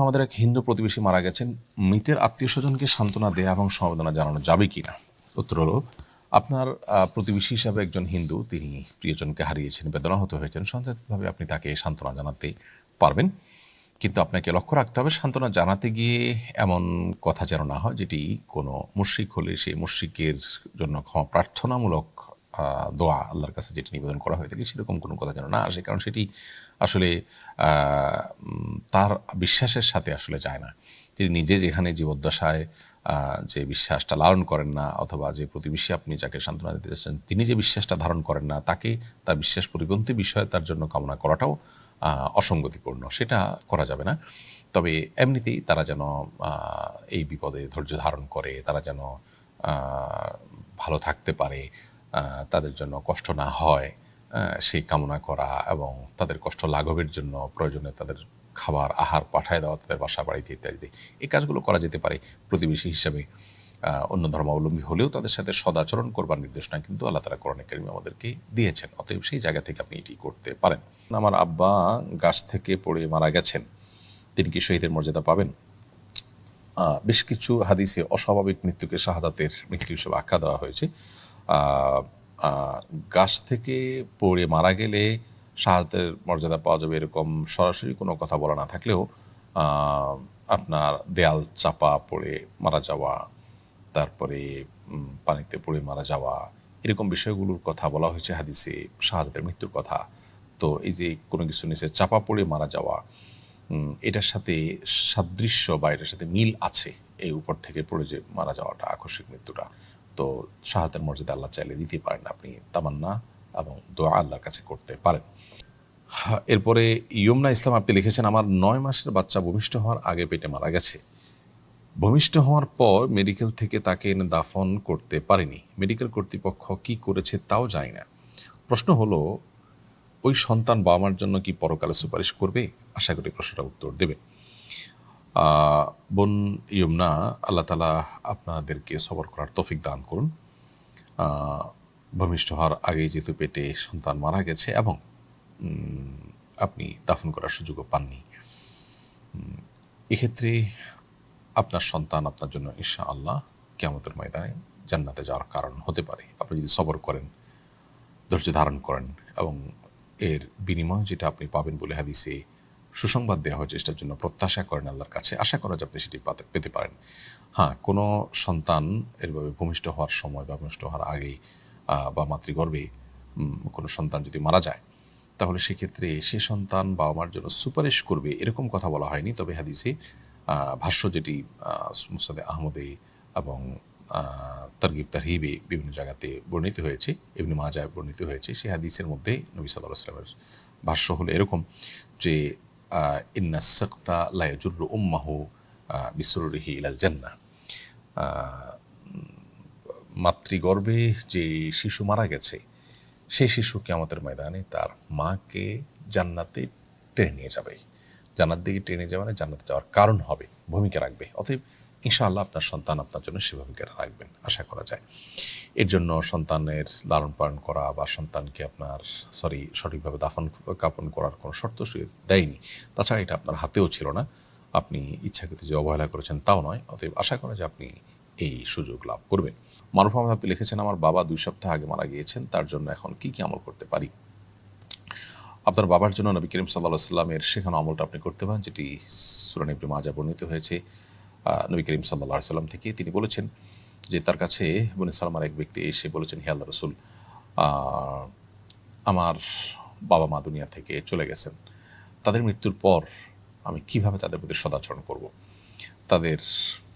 আমাদের এক হিন্দু প্রতিবেশী মারা গেছেন। মৃতের আত্মীয় স্বজনকে সান্ত্বনা দেয়া এবং সমবেদনা জানানো যাবে কিনা? উত্তর হলো, আপনার প্রতিবেশী হিসাবে একজন হিন্দু, তিনি প্রিয়জনকে হারিয়েছেন বেদনাহত হয়েছেন সন্তানভাবে আপনি তাকে সান্ত্বনা জানাতে পারবেন। কিন্তু আপনাকে লক্ষ্য রাখতে হবে, সান্ত্বনা জানাতে গিয়ে এমন কথা যেন না হয়, যেটি কোনো মুশ্রিক হলে সেই মুশ্রিকের জন্য ক্ষমা প্রার্থনামূলক দোয়া আল্লাহর কাছে যেটি নিবেদন করা হয়ে থাকে সেরকম কোনো কথা যেন না আসে, কারণ সেটি আসলে তার বিশ্বাসের সাথে আসলে যায় না। তিনি নিজে যেখানে জীবদ্দশায় যে বিশ্বাসটা লালন করেন না অথবা যে প্রতিবেশী আপনি যাকে সান্ত্বনা দিতে চাচ্ছেন তিনি যে বিশ্বাসটা ধারণ করেন না, তাকে তার বিশ্বাস পরিপন্থী বিষয়ে তার জন্য কামনা করাটাও অসঙ্গতিপূর্ণ। সেটা করা যাবে না। তবে এমনিতেই তারা যেন এই বিপদে ধৈর্য ধারণ করে, তারা যেন ভালো থাকতে পারে তাদের জন্য কষ্ট না হয় সেই কামনা করা এবং তাদের কষ্ট লাঘবের জন্য প্রয়োজনে তাদের খাবার, আহার পাঠায় দেওয়া, তাদের বাসা, বাড়িতে ইত্যাদি এই কাজগুলো করা যেতে পারে প্রতিবেশী হিসাবে। অন্য ধর্মাবলম্বী হলেও তাদের সাথে সদাচরণ করবার নির্দেশনা কিন্তু আল্লাহ তালা কোরআন কারিম আমাদেরকে দিয়েছেন, অতএব সেই জায়গা থেকে আপনি এটি করতে পারেন। আমার আব্বা গাছ থেকে পড়ে মারা গেছেন। তিনি কি শহীদের মর্যাদা পাবেন? বেশ কিছু হাদিসে অস্বাভাবিক মৃত্যুকে শাহাদাতের মৃত্যু হিসেবে আখ্যা দেওয়া হয়েছে। গাছ থেকে পড়ে মারা গেলে শাহাদাতের মর্যাদা পাওয়া যাবে এরকম সরাসরি কোনো কথা বলা না থাকলেও আপনার দেয়াল চাপা পড়ে মারা যাওয়া, তারপরে পানিতে পড়ে মারা যাওয়া, এরকম বিষয়গুলোর কথা বলা হয়েছে হাদিসে শাহাদাতের মৃত্যুর কথা। তো এই যে কোনো কিছু নিচে চাপা পড়ে মারা যাওয়া এটার সাথে সাদৃশ্য বা এটার সাথে মিল আছে এই উপর থেকে পড়ে যে মারা যাওয়াটা, আকস্মিক মৃত্যুটা। তো শাহাতের মর্যাদা আল্লাহ চাইলে দিতে পারেন আপনি তামান্না এবং দোয়া আল্লাহর কাছে করতে পারেন। এরপরে ইয়মনা ইসলাম আপনি লিখেছেন আমার নয় মাসের বাচ্চা ভূমিষ্ঠ হওয়ার আগে পেটে মারা গেছে। ভূমিষ্ঠ হওয়ার পর মেডিকেল থেকে তাকে এনে দাফন করতে পারেনি। মেডিকেল কর্তৃপক্ষ কি করেছে তাও জানি না। প্রশ্ন হলো ওই সন্তান বাবা মার জন্য কি পরকালে সুপারিশ করবে? আশা করি প্রশ্নটা উত্তর দেবে। আহ, বোন ইয়মনা আল্লাহ তালা আপনাদেরকে সবর করার তৌফিক দান করুন। ভূমিষ্ঠ হওয়ার আগে যেহেতু পেটে সন্তান মারা গেছে এবং আপনি দাফন করার সুযোগও পাননি। এক্ষেত্রে আপনার সন্তান আপনার জন্য ঈশা আল্লাহ কেমতের ময়দানে জান্নাতে যাওয়ার কারণ হতে পারে। আপনি যদি সবর করেন, ধৈর্য ধারণ করেন এবং এর বিনিময় যেটা আপনি পাবেন বলে হাদিসে সুসংবাদ দেওয়া হয়েছে সেটার জন্য প্রত্যাশা করেন আল্লাহর কাছে। আশা করা যায় আপনি সেটি পেতে পারেন। হ্যাঁ কোনো সন্তান এরভাবে ভূমিষ্ঠ হওয়ার সময় বা ভূমিষ্ঠ হওয়ার আগেই বা মাতৃগর্ভে কোনো সন্তান যদি মারা যায়, তাহলে সেক্ষেত্রে সে সন্তান বাবা মার জন্য সুপারিশ করবে এরকম কথা বলা হয়নি। তবে হাদিসে ভাষ্য যেটি মুসাদে আহমদে এবং তারগিব তারহিবে বিভিন্ন জায়গাতে বর্ণিত হয়েছে এমনি মাজায় বর্ণিত হয়েছে, সে হাদিসের মধ্যে নবী সাল্লাহ সাল্লামের ভাষ্য হলো এরকম যে ইন্না সক্তা লায়জুর উম্মাহু বিসরুরিহি ইলাল জান্না মাতৃগর্ভে যে শিশু মারা গেছে সেই শিশুকে আমাদের ময়দানে তার মাকে জান্নাতে টেনে নিয়ে যাবে। জান্নাত দিকে টেনে যাবে না জান্নাতে যাওয়ার কারণ হবে, ভূমিকা রাখবে। অতএব ইনশাআল্লাহ আপনার সন্তান আপনার জন্য সে ভূমিকা রাখবেন, আশা করা যায়। এর জন্য সন্তানের লালন পালন করা বা সন্তানকে আপনার, সরি, সঠিকভাবে দাফন কাপন করার কোনো শর্ত দেয়নি। তাছাড়া এটা আপনার হাতেও ছিল না। আপনি ইচ্ছাকৃত যে অবহেলা করেছেন তাও নয়, অতএব আশা করা যায় আপনি এই সুযোগ লাভ করবেন। মারুফ আহমদ, আপনি লিখেছেন, আমার বাবা দুই সপ্তাহ আগে মারা গিয়েছেন, তার জন্য এখন কি কি আমল করতে পারি? আপনার বাবার জন্য নবী করিম সাল্লাহ সাল্লামের শেখানো আমলটা আপনি করতে পারেন, যেটি সুরান ইবনে মাজা বর্ণিত হয়েছে। নবী করিম সাল্লাহ সাল্লাম থেকে তিনি বলেছেন যে তার কাছে বনি সালমার এক ব্যক্তি এসে বলেছেন, হে আল্লাহ রসুল আমার বাবা মা দুনিয়া থেকে চলে গেছেন। তাদের মৃত্যুর পর আমি কীভাবে তাদের প্রতি সদাচরণ করব? তাদের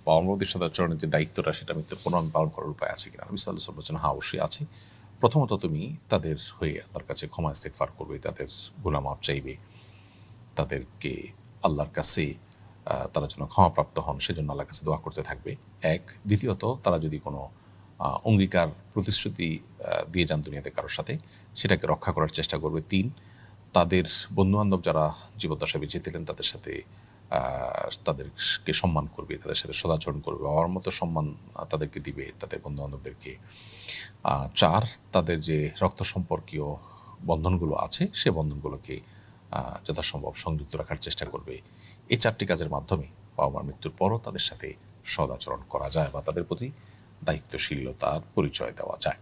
বাবা মার প্রতি সদাচরণের যে দায়িত্বটা, সেটা মৃত্যুর পুনঃ পালন করার উপায় আছে কিনা? নবী সাল্লাহ সাল্লাম বলছেন হ্যাঁ অবশ্যই আছে। প্রথমত তুমি তাদের হয়ে আল্লাহর কাছে ক্ষমা ইস্তেকফার করবে, তাদের গুনামাপ চাইবে। তাদেরকে আল্লাহর কাছে তারা যেন ক্ষমাপ্রাপ্ত হন, সেজন্য আল্লাহর কাছে দোয়া করতে থাকবে। এক। দ্বিতীয়ত, তারা যদি কোনো অঙ্গীকার, প্রতিশ্রুতি দিয়ে যান দুনিয়াতে কারোর সাথে, সেটাকে রক্ষা করার চেষ্টা করবে। তিন। তাদের বন্ধুবান্ধব যারা জীবদ্দশা বেঁচে ছিলেন, তাদের সাথে তাদেরকে সম্মান করবে, তাদের সাথে সদাচরণ করবে, বাবার মতো সম্মান তাদেরকে দিবে তাদের বন্ধুবান্ধবদেরকে। চার। তাদের যে রক্ত সম্পর্কীয় বন্ধনগুলো আছে, সে বন্ধনগুলোকে যথাসম্ভব সংযুক্ত রাখার চেষ্টা করবে। এই চারটি কাজের মাধ্যমে বাবা মার মৃত্যুর পরও তাদের সাথে সদাচরণ করা যায় বা তাদের প্রতি দায়িত্বশীলতার পরিচয় দেওয়া যায়।